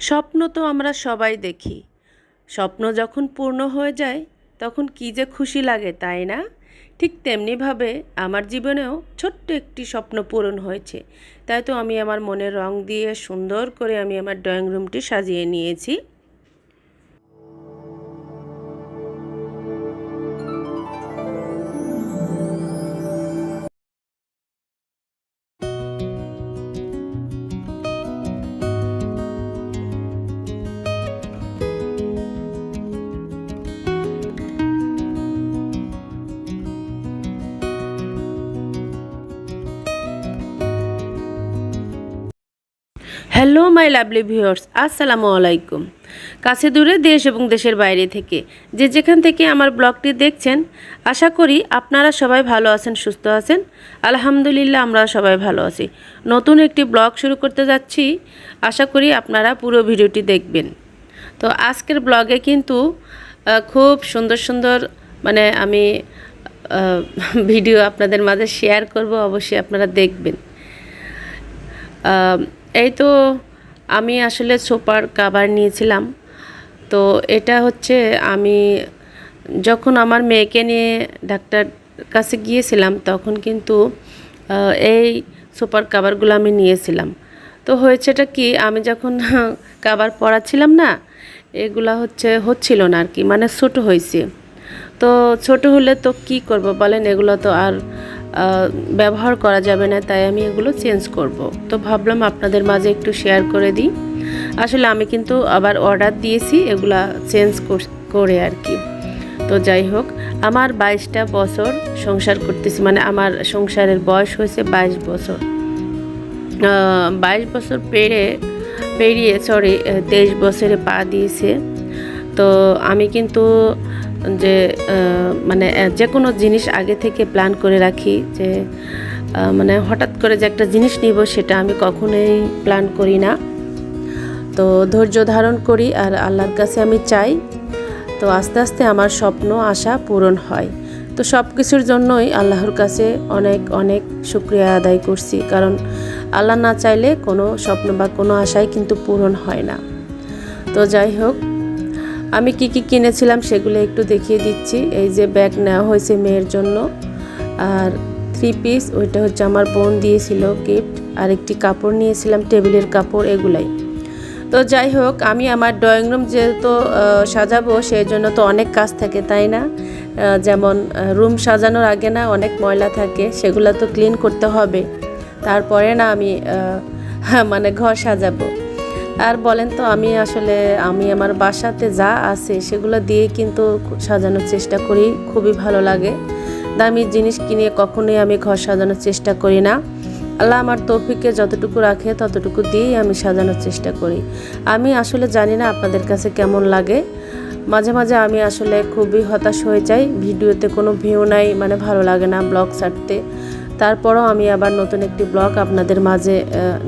স্বপ্ন তো আমরা সবাই দেখি। স্বপ্ন যখন পূর্ণ হয়ে যায়, তখন কি যে খুশি লাগে তাই না? ঠিক তেমনিভাবে আমার জীবনেও ছোট্ট একটি স্বপ্ন পূরণ হয়েছে। তাই তো আমি আমার মনে রং দিয়ে সুন্দর করে আমি আমার ড্রয়িং রুমটি সাজিয়ে নিয়েছি। হ্যালো মাই লাভলি ভিউয়ার্স আসসালামু আলাইকুম কাছে দূরে দেশ এবং দেশের বাইরে থেকে যে যেখান থেকে আমার ব্লগটি দেখছেন, আশা করি আপনারা সবাই ভালো আছেন, সুস্থ আছেন। আলহামদুলিল্লাহ, আমরা সবাই ভালো আছি। নতুন একটি ব্লগ শুরু করতে যাচ্ছি। আশা করি আপনারা পুরো ভিডিওটি দেখবেন। তো আজকের ব্লগে কিন্তু খুব সুন্দর সুন্দর মানে আমি ভিডিও আপনাদের মাঝে শেয়ার করব, অবশ্যই আপনারা দেখবেন। এই তো আমি আসলে সোপার কাবার নিয়েছিলাম। তো এটা হচ্ছে আমি যখন আমার মেয়েকে নিয়ে ডাক্তার কাছে গিয়েছিলাম, তখন কিন্তু এই সোপার কাবারগুলো আমি নিয়েছিলাম। তো হয়েছেটা কি, আমি যখন কাবার পড়াচ্ছিলাম না, এগুলা হচ্ছে, হচ্ছিল না আর কি মানে ছোট হয়েছে। তো ছোট হলে তো কি করব বলেন, এগুলো তো আর ব্যবহার করা যাবে না, তাই আমি এগুলো চেঞ্জ করব। তো ভাবলাম আপনাদের মাঝে একটু শেয়ার করে দিই। আসলে আমি কিন্তু আবার অর্ডার দিয়েছি, এগুলা চেঞ্জ করে আর কি। তো যাই হোক, আমার বাইশটা বছর সংসার করতেছি মানে আমার সংসারের বয়স হয়েছে বাইশ বছর। বাইশ বছর পেরে, পেরিয়ে সরি তেইশ বছরে পা দিয়েছে। তো আমি কিন্তু যে মানে যে কোনো জিনিস আগে থেকে প্ল্যান করে রাখি যে মানে হঠাৎ করে যে একটা জিনিস নিব সেটা আমি কখনোই প্ল্যান করি না। তো ধৈর্য ধারণ করি আর আল্লাহর কাছে আমি চাই। তো আস্তে আস্তে আমার স্বপ্ন, আশা পূরণ হয়। তো সব কিছুর জন্যই আল্লাহর কাছে অনেক অনেক শুক্রিয়া আদায় করছি। কারণ আল্লাহ না চাইলে কোনো স্বপ্ন বা কোনো আশাই কিন্তু পূরণ হয় না। তো যাই হোক আমি কি কি কিনেছিলাম সেগুলো একটু দেখিয়ে দিচ্ছি। এই যে ব্যাগ নেওয়া হয়েছে মেয়ের জন্য। আর থ্রি পিস ওইটা হচ্ছে আমার বোন দিয়েছিল গিফট আর একটি কাপড় নিয়েছিলাম টেবিলের কাপড় এগুলাই। তো যাই হোক আমি আমার ড্রয়িং রুম যেহেতু সাজাবো সেই জন্য তো অনেক কাজ থাকে তাই না? যেমন রুম সাজানোর আগে না অনেক ময়লা থাকে সেগুলো তো ক্লিন করতে হবে। তারপরে না আমি আহ, মানে ঘর সাজাবো। আর বলেন তো, আমি আসলে, আমি আমার বাসাতে যা আছে সেগুলো দিয়ে কিন্তু সাজানোর চেষ্টা করি, খুবই ভালো লাগে। দামি জিনিস কিনে কখনোই আমি ঘর সাজানোর চেষ্টা করি না। আল্লাহ আমার তৌফিকে যতটুকু রাখে ততটুকু দিয়েই আমি সাজানোর চেষ্টা করি। আমি আসলে জানি না আপনাদের কাছে কেমন লাগে। মাঝে মাঝে আমি আসলে খুবই হতাশ হয়ে যাই, ভিডিওতে কোনো ভিউ নাই মানে ভালো লাগে না ব্লগ ছাড়তে। তারপরও আমি আবার নতুন একটি ব্লগ আপনাদের মাঝে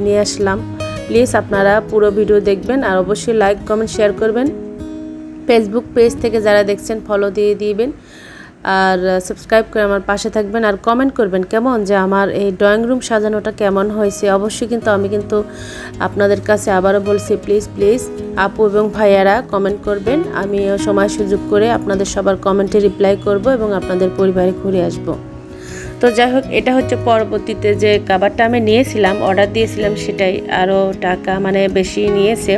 নিয়ে আসলাম। প্লিজ আপনারা পুরো ভিডিও দেখবেন আর অবশ্যই লাইক, কমেন্ট, শেয়ার করবেন। ফেসবুক পেজ থেকে যারা দেখছেন ফলো দিয়ে দিবেন। আর সাবস্ক্রাইব করে আমার পাশে থাকবেন আর কমেন্ট করবেন কেমন যে আমার এই ড্রয়িং রুম সাজানোটা কেমন হয়েছে। অবশ্যই কিন্তু আমি কিন্তু আপনাদের কাছে আবারও বলছি প্লিজ প্লিজ আপু এবং ভাইয়ারা কমেন্ট করবেন। আমি সময় সুযোগ করে আপনাদের সবার কমেন্টে রিপ্লাই করব এবং আপনাদের পরিবারে ঘুরে আসব। তো যাই হোক, এটা হচ্ছে পরবর্তীতে যে কাবারটা আমি নিয়েছিলাম অর্ডার দিয়েছিলাম সেটাই আরও টাকা মানে বেশি নিয়েছে।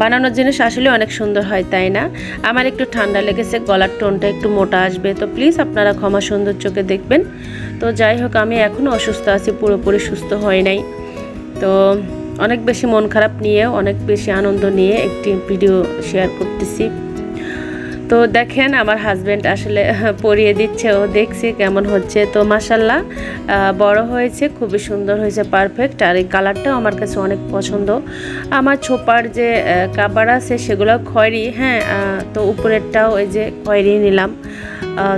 বানানোর জিনিস আসলে অনেক সুন্দর হয়, তাই না? আমার একটু ঠান্ডা লেগেছে, গলার টোনটা একটু মোটা আসবে, তো প্লিজ আপনারা ক্ষমা সুন্দর চোখে দেখবেন। তো যাই হোক, আমি এখনও অসুস্থ আছি, পুরোপুরি সুস্থ হয় নাই। তো অনেক বেশি মন খারাপ নিয়ে অনেক বেশি আনন্দ নিয়ে একটি ভিডিও শেয়ার করতেছি। তো দেখেন আমার হাজব্যান্ড আসলে পরিয়ে দিচ্ছে, ও দেখছি কেমন হচ্ছে। তো মাসাল্লাহ বড় হয়েছে, খুবই সুন্দর হয়েছে পারফেক্ট আর এই কালারটাও আমার কাছে অনেক পছন্দ। আমার ছোপার যে কাবার আছে, সেগুলো খয়েরি হ্যাঁ তো উপরেরটাও ওই যে খয়েরি নিলাম।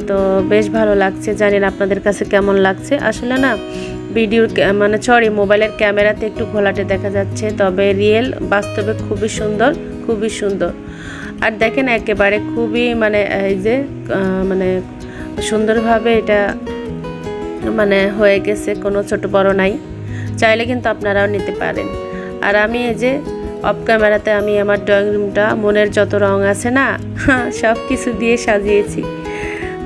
তো বেশ ভালো লাগছে, জানেন আপনাদের কাছে কেমন লাগছে। আসলে না ভিডিওর মানে সরি মোবাইলের ক্যামেরাতে একটু ঘোলাটে দেখা যাচ্ছে, তবে রিয়েল বাস্তবে খুবই সুন্দর খুবই সুন্দর। আর দেখেন একেবারে খুবই মানে এই যে মানে সুন্দরভাবে এটা মানে হয়ে গেছে, কোনো ছোট বড় নাই। চাইলে কিন্তু আপনারাও নিতে পারেন। আর আমি এই যে অফ ক্যামেরাতে আমি আমার ড্রয়িং রুমটা মনের যত রং আছে না সব কিছু দিয়ে সাজিয়েছি।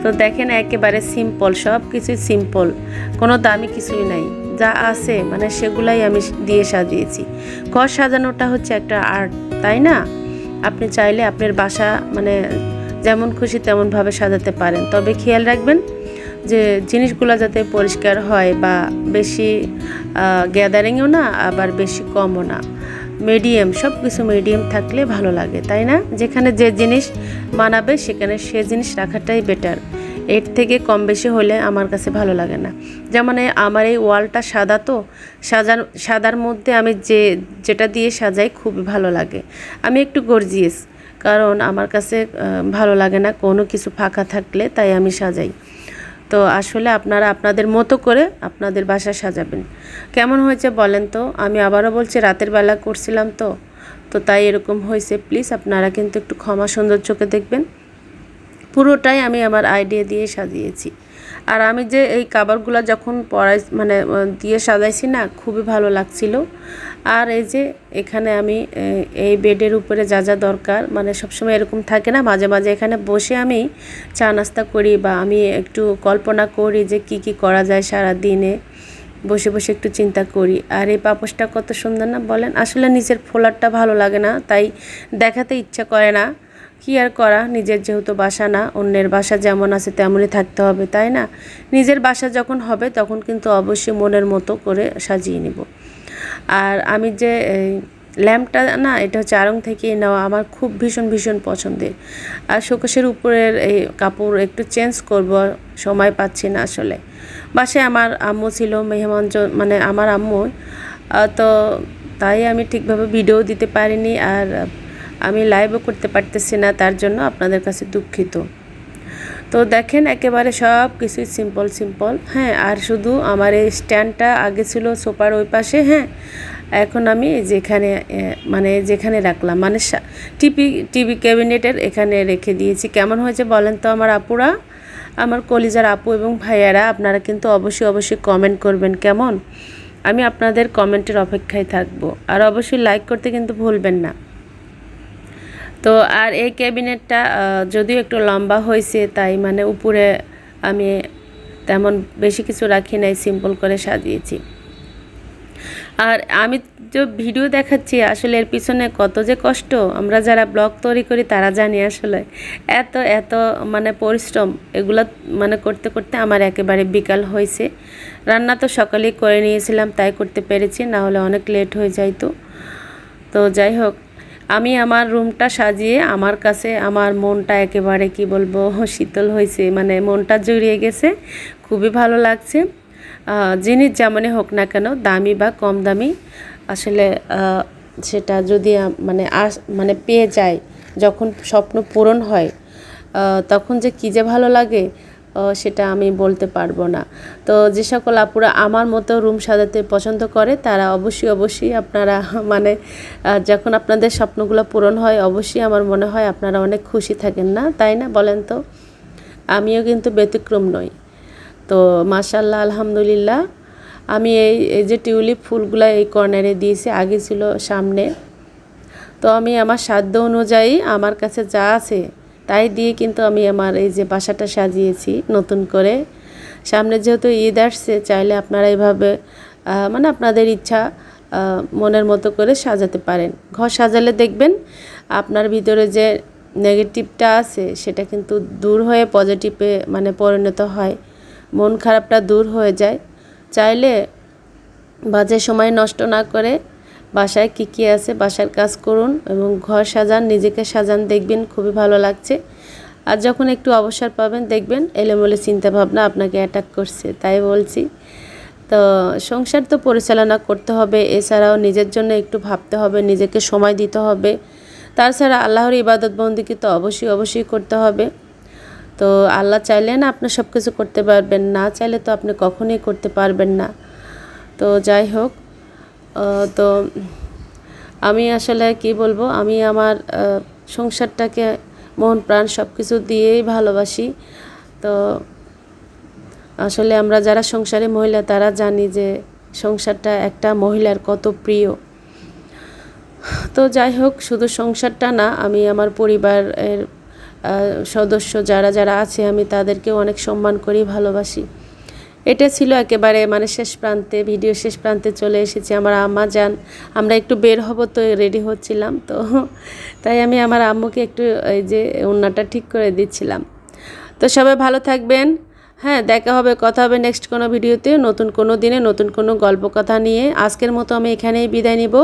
তো দেখেন একেবারে সিম্পল সব কিছুই সিম্পল কোনো দামি কিছুই নাই। যা আছে মানে সেগুলাই আমি দিয়ে সাজিয়েছি। ঘর সাজানোটা হচ্ছে একটা আর্ট তাই না? আপনি চাইলে আপনার বাসা মানে যেমন খুশি তেমনভাবে সাজাতে পারেন। তবে খেয়াল রাখবেন যে জিনিসগুলো যাতে পরিষ্কার হয় বা বেশি গ্যাদারিংও না, আবার বেশি কমও না। মিডিয়াম সব কিছু মিডিয়াম থাকলে ভালো লাগে, তাই না? যেখানে যে জিনিস মানাবে সেখানে সে জিনিস রাখাটাই বেটার এর থেকে কম বেশি হলে আমার কাছে ভালো লাগে না। যেমন আমার এই ওয়ালটা সাদা তো সাজার সাদার মধ্যে আমি যে, যেটা দিয়ে সাজাই খুব ভালো লাগে। আমি একটু গর্জিয়াস কারণ আমার কাছে ভালো লাগে না কোনো কিছু ফাঁকা থাকলে তাই আমি সাজাই। তো আসলে আপনারা আপনাদের মতো করে আপনাদের বাসা সাজাবেন। কেমন হয়েছে বলেন তো? আমি আবারও বলছি রাতের বেলা করছিলাম তো তো তাই এরকম হয়েছে। প্লিজ আপনারা কিন্তু একটু ক্ষমা সুন্দর চোখে দেখবেন। পুরোটাই আমি আমার আইডিয়া দিয়ে সাজিয়েছি। আর আমি যে এই কাবারগুলো যখন পড়াই মানে দিয়ে সাজাইছি না, খুবই ভালো লাগছিল। আর এই যে এখানে আমি এই বেডের উপরে যা যা দরকার মানে সবসময় এরকম থাকে না, মাঝে মাঝে এখানে বসে আমি চা নাস্তা করি বা আমি একটু কল্পনা করি যে কি কি করা যায় সারা দিনে বসে বসে একটু চিন্তা করি। আর এই পাপোশটা কত সুন্দর না বলেন, আসলে নিজের ফোলারটা ভালো লাগে না, তাই দেখাতে ইচ্ছা করে না। কি আর করা? নিজের যেহেতু বাসা না, অন্যের বাসা যেমন আছে তেমনই থাকতে হবে, তাই না? নিজের বাসা যখন হবে, তখন কিন্তু অবশ্যই মনের মতো করে সাজিয়ে নিব। আর আমি যে ল্যাম্পটা না, এটা হচ্ছে আরং থেকে নেওয়া আমার খুব ভীষণ ভীষণ পছন্দের। আর শোকেশের উপরের এই কাপড় একটু চেঞ্জ করব সময় পাচ্ছি না আসলে। বাসায় আমার আম্মু ছিল, মেহমান মানে আমার আম্মু তো তাই আমি ঠিকভাবে ভিডিও দিতে পারিনি, আর আমি লাইভও করতে পারতেছি না, তার জন্য আপনাদের কাছে দুঃখিত। তো দেখেন একেবারে সব কিছুই সিম্পল সিম্পল হ্যাঁ আর শুধু আমার এই স্ট্যান্ডটা আগে ছিল সোফার ওই পাশে হ্যাঁ। এখন আমি যেখানে মানে যেখানে রাখলাম মানে টিভি টিভি ক্যাবিনেটের এখানে রেখে দিয়েছি। কেমন হয়েছে বলেন তো আমার আপুরা? আমার কলিজার আপু এবং ভাইয়ারা, আপনারা কিন্তু অবশ্যই অবশ্যই কমেন্ট করবেন কেমন? আমি আপনাদের কমেন্টের অপেক্ষায় থাকব। আর অবশ্যই লাইক করতে কিন্তু ভুলবেন না। তো আর এই ক্যাবিনেটটা যদিও একটু লম্বা হয়েছে, তাই মানে উপরে আমি তেমন বেশি কিছু রাখি নাই সিম্পল করে সাজিয়েছি। আর আমি যে ভিডিও দেখাচ্ছি, আসলে এর পিছনে কত যে কষ্ট, আমরা যারা ব্লগ তৈরি করি তারা জানি আসলে। এত এত মানে পরিশ্রম, এগুলো মানে করতে করতে আমার একেবারে বিকাল হয়েছে। রান্না তো সকালেই করে নিয়েছিলাম, তাই করতে পেরেছি, না হলে অনেক লেট হয়ে যাইতো। তো যাই হোক আমি আমার রুমটা সাজিয়ে আমার কাছে আমার মনটা একেবারে, কি বলব, শীতল হয়েছে। মানে মনটা জড়িয়ে গেছে। খুবই ভালো লাগছে। জিনিস যেমনই হোক না কেন, দামি বা কম দামি, আসলে সেটা যদি মানে আস মানে পেয়ে যায়, যখন স্বপ্ন পূরণ হয় তখন যে কী যে ভালো লাগে সেটা আমি বলতে পারব না। তো যে সকল আপুরা আমার মতো রুম সাজাতে পছন্দ করে, তারা অবশ্যই অবশ্যই আপনারা মানে যখন আপনাদের স্বপ্নগুলো পূরণ হয়, অবশ্যই আমার মনে হয় আপনারা অনেক খুশি থাকেন না? তাই না বলেন তো? আমিও কিন্তু ব্যতিক্রম নই। তো মাশাল্লাহ আলহামদুলিল্লাহ। আমি এই এই যে টিউলিপ ফুলগুলো এই কর্নারে দিয়েছি, আগে ছিল সামনে। তো আমি আমার সাধ্য অনুযায়ী আমার কাছে যা আছে তাই দিয়ে কিন্তু আমি আমার এই যে বাসাটা সাজিয়েছি নতুন করে। সামনে যেহেতু ঈদ আসছে চাইলে আপনারা এইভাবে আহ, মানে আপনাদের ইচ্ছা মনের মতো করে সাজাতে পারেন। ঘর সাজালে দেখবেন আপনার ভিতরে যে নেগেটিভটা আছে সেটা কিন্তু দূর হয়ে পজিটিভে মানে পরিণত হয়। মন খারাপটা দূর হয়ে যায়। চাইলে বাজে সময় নষ্ট না করে বাসায় কী কী আছে, বাসার কাজ করুন এবং ঘর সাজান, নিজেকে সাজান, দেখবেন খুবই ভালো লাগছে। আর যখন একটু অবসর পাবেন, দেখবেন এলোমেলো চিন্তাভাবনা আপনাকে অ্যাটাক করছে, তাই বলছি। তো সংসার তো পরিচালনা করতে হবে, এছাড়াও নিজের জন্য একটু ভাবতে হবে, নিজেকে সময় দিতে হবে। তাছাড়া আল্লাহর ইবাদত বন্দিকে তো অবশ্যই অবশ্যই করতে হবে। তো আল্লাহ চাইলে না আপনি সব কিছু করতে পারবেন, না চাইলে তো আপনি কখনোই করতে পারবেন না। তো যাই হোক তো আমি আসলে কি বলব, আমি আমার সংসারটাকে, মন, প্রাণ সব কিছু দিয়েই ভালোবাসি। তো আসলে আমরা যারা সংসারে মহিলা, তারা জানি যে সংসারটা একটা মহিলার কত প্রিয়। তো যাই হোক, শুধু সংসারটা না, আমি আমার পরিবারের সদস্য যারা যারা আছে, আমি তাদেরকেও অনেক সম্মান করি, ভালোবাসি। এটা ছিল একেবারে মানে শেষ প্রান্তে, ভিডিও শেষ প্রান্তে চলে এসেছি আমার আম্মা, যান আমরা একটু বের হব তো রেডি হচ্ছিলাম তো। তাই আমি আমার আম্মুকে একটু এই যে ওড়নাটা ঠিক করে দিচ্ছিলাম। তো সবাই ভালো থাকবেন। হ্যাঁ দেখা হবে, কথা হবে নেক্সট কোনো ভিডিওতে, নতুন কোনো দিনে নতুন কোনো গল্প কথা নিয়ে। আজকের মতো আমি এখানেই বিদায় নিব।